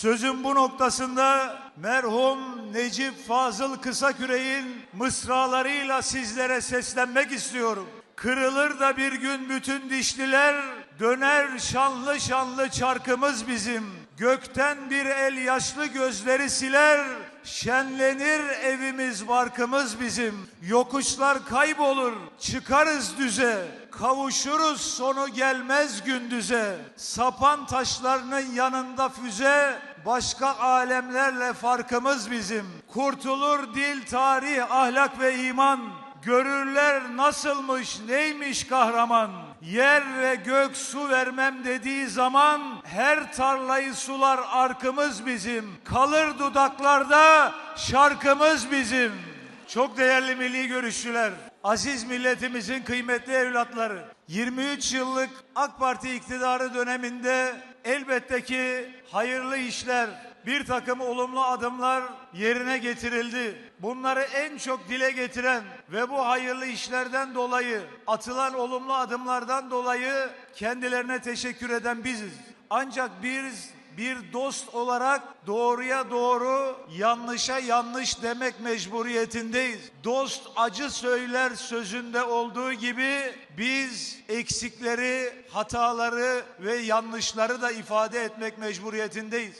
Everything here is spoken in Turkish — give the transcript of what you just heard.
Sözün bu noktasında merhum Necip Fazıl Kısaküre'nin mısralarıyla sizlere seslenmek istiyorum. Kırılır da bir gün bütün dişliler, döner şanlı şanlı çarkımız bizim. Gökten bir el yaşlı gözleri siler, şenlenir evimiz barkımız bizim. Yokuşlar kaybolur, çıkarız düze, kavuşuruz sonu gelmez gündüze. Sapan taşlarının yanında füze, başka alemlerle farkımız bizim. Kurtulur dil, tarih, ahlak ve iman. Görürler nasılmış, neymiş kahraman. Yer ve gök su vermem dediği zaman her tarlayı sular arkımız bizim. Kalır dudaklarda şarkımız bizim. Çok değerli milli görüşçüler, aziz milletimizin kıymetli evlatları. 23 yıllık AK Parti iktidarı döneminde elbette ki hayırlı işler, bir takım olumlu adımlar yerine getirildi. Bunları en çok dile getiren ve bu hayırlı işlerden dolayı atılan olumlu adımlardan dolayı kendilerine teşekkür eden biziz. Ancak biz bir dost olarak doğruya doğru, yanlışa yanlış demek mecburiyetindeyiz. Dost acı söyler sözünde olduğu gibi biz eksikleri, hataları ve yanlışları da ifade etmek mecburiyetindeyiz.